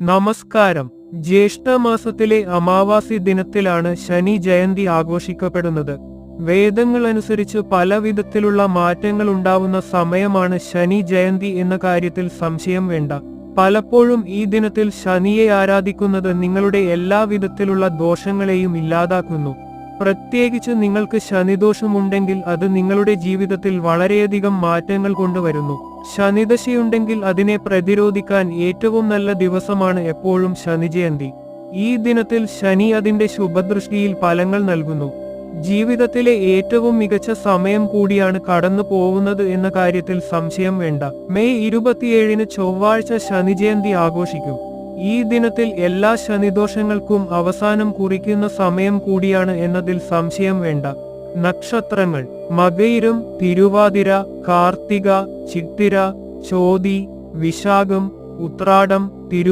നമസ്കാരം. ജ്യേഷ്ഠമാസത്തിലെ അമാവാസി ദിനത്തിലാണ് ശനി ജയന്തി ആഘോഷിക്കപ്പെടുന്നത്. വേദങ്ങൾ അനുസരിച്ച് പല വിധത്തിലുള്ള മാറ്റങ്ങൾ ഉണ്ടാവുന്ന സമയമാണ് ശനി ജയന്തി എന്ന കാര്യത്തിൽ സംശയം വേണ്ട. പലപ്പോഴും ഈ ദിനത്തിൽ ശനിയെ ആരാധിക്കുന്നത് നിങ്ങളുടെ എല്ലാ വിധത്തിലുള്ള ദോഷങ്ങളെയും ഇല്ലാതാക്കുന്നു. പ്രത്യേകിച്ച് നിങ്ങൾക്ക് ശനിദോഷമുണ്ടെങ്കിൽ അത് നിങ്ങളുടെ ജീവിതത്തിൽ വളരെയധികം മാറ്റങ്ങൾ കൊണ്ടുവരുന്നു. ശനിദശയുണ്ടെങ്കിൽ അതിനെ പ്രതിരോധിക്കാൻ ഏറ്റവും നല്ല ദിവസമാണ് എപ്പോഴും ശനിജയന്തി. ഈ ദിനത്തിൽ ശനി അതിന്റെ ശുഭദൃഷ്ടിയിൽ ഫലങ്ങൾ നൽകുന്നു. ജീവിതത്തിലെ ഏറ്റവും മികച്ച സമയം കൂടിയാണ് കടന്നു പോകുന്നത് എന്ന കാര്യത്തിൽ സംശയം വേണ്ട. മെയ് ഇരുപത്തിയേഴിന് ചൊവ്വാഴ്ച ശനിജയന്തി ആഘോഷിക്കും. ഈ ദിനത്തിൽ എല്ലാ ശനിദോഷങ്ങൾക്കും അവസാനം കുറിക്കുന്ന സമയം കൂടിയാണ് എന്നതിൽ സംശയം വേണ്ട. നക്ഷത്രങ്ങൾ. മകയിരും തിരുവാതിര കാർത്തിക ചിത്തിര ചോതി വിശാഖം ഉത്രാടം തിരു